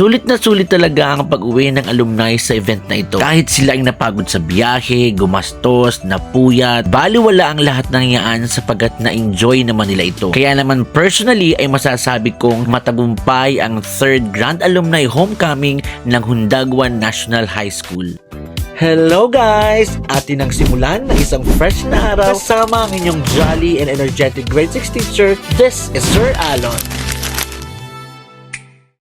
Sulit na sulit talaga ang pag-uwi ng alumni sa event na ito. Kahit sila ay napagod sa biyahe, gumastos, napuyat, baliwala ang lahat ng yaan sapagat na-enjoy naman nila ito. Kaya naman personally ay masasabi kong matagumpay ang third Grand Alumni Homecoming ng Hundagwan National High School. Hello guys! Atin ang simulan ng isang fresh na araw kasama ang inyong jolly and energetic grade 6 teacher. This is Sir Alon.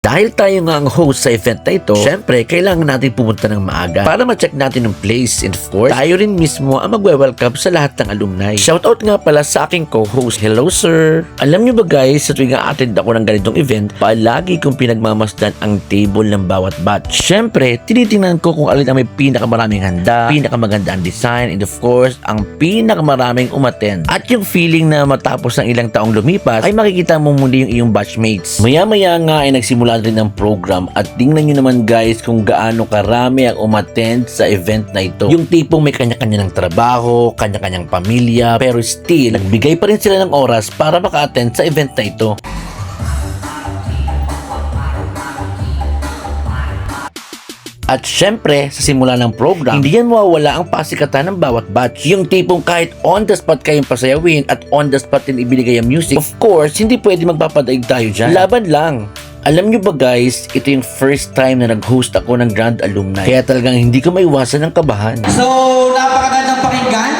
Dahil tayo nga ang host sa event na ito, syempre, kailangan natin pumunta ng maaga para ma-check natin ang place and of course, tayo rin mismo ang magwe-welcome sa lahat ng alumni. Shoutout nga pala sa aking co-host. Hello, sir! Alam niyo ba guys, sa tuwing attend ako ng ganitong event, palagi kong pinagmamasdan ang table ng bawat batch. Syempre, tinitingnan ko kung alin ang may pinakamaraming handa, pinakamaganda ang design, and of course, ang pinakamaraming umattend. At yung feeling na matapos ng ilang taong lumipas, ay makikita mo muli yung iyong batchmates. Maya-maya nga ay nagsimula rin ang program at tingnan nyo naman guys kung gaano karami ang umattend sa event na ito. Yung tipong may kanya-kanya ng trabaho, kanya-kanyang pamilya, pero still, nagbigay pa rin sila ng oras para maka-attend sa event na ito. At syempre, sa simula ng program, hindi yan mawawala ang pasikatan ng bawat batch. Yung tipong kahit on the spot kayong pasayawin at on the spot din ibinigay ang music, of course, hindi pwede magpapadaig tayo dyan. Laban lang. Alam nyo ba guys, ito yung first time na nag-host ako ng Grand Alumni. Kaya talagang hindi ko maiwasan ng kabahan. So, napakagandang pakinggan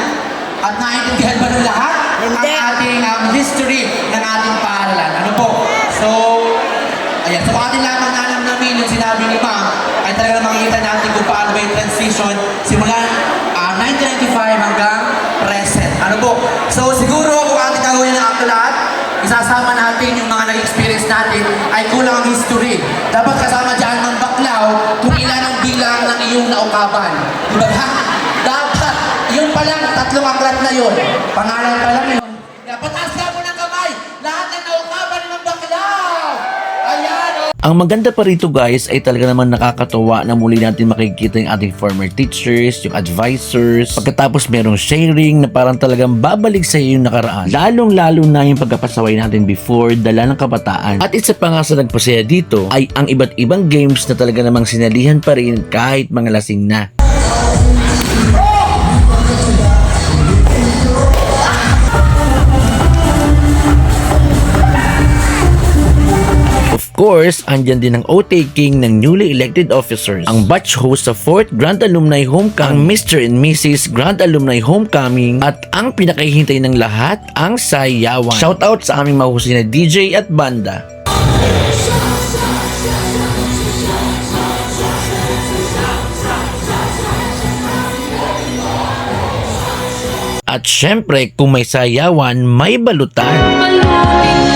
at naintindihan ba ng lahat Hindi. ang ating um, history ng ating paaralan. Ano po? So, ayan. So, ating lamang nalam namin yung sinabi ni Ma'am ay talaga makikita natin kung paano ba yung transition simula ah, 1995 hanggang present. Ano po? So, siguro kung ating gagawin ng lahat, isasama natin yung mga nag-experience natin ay kulang ang history. Dapat kasama dyan ng baklaw kung ilan ang bilang ng iyong naukaban. Di ba? Dapat, yun pa lang, tatlong aklat na yun. Pangalan pa lang yun. Ang maganda pa rito guys ay talaga naman nakakatawa na muli natin makikita yung ating former teachers, yung advisors. Pagkatapos merong sharing na parang talagang babalik sa iyo yung nakaraan. Lalong lalo na yung pagkapasaway natin before dala ng kabataan. At isa pa nga sa nagpasaya dito ay ang iba't ibang games na talaga namang sinalihan pa rin kahit mga lasing na. Course, andyan din ang oath-taking ng newly elected officers. Ang batch host sa 4th Grand Alumni Homecoming, ang Mr. and Mrs. Grand Alumni Homecoming, at ang pinakahihintay ng lahat, ang sayawan. Shoutout sa aming mahusay na DJ at banda. At syempre, kung may sayawan, may balutan. Malutin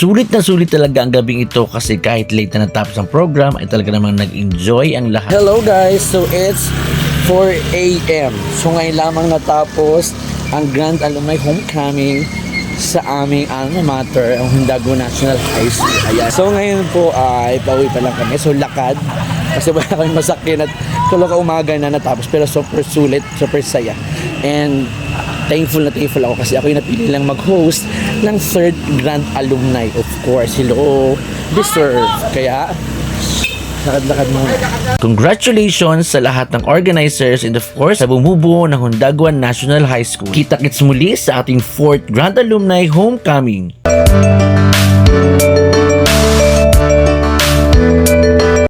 Sulit na sulit talaga ang gabing ito kasi kahit late na natapos ang program ay talaga namang nag-enjoy ang lahat. Hello guys, so it's 4 a.m. So ngayon lamang natapos ang Grand Alumni Homecoming sa aming alma mater, ang Hundago National High School. Ayan. So ngayon po ay pauwi pa lang kami. So lakad kasi wala kami masakyan at tulo ka umaga na natapos pero super sulit, super saya. And thankful na thankful ako kasi ako yung napili lang mag-host ng third Grand Alumni. Of course, hello, deserve. Kaya, lakad-lakad muna. Congratulations sa lahat ng organizers and of course sa bumubuo ng Hundagwan National High School. Kita-kits muli sa ating 4th Grand Alumni Homecoming.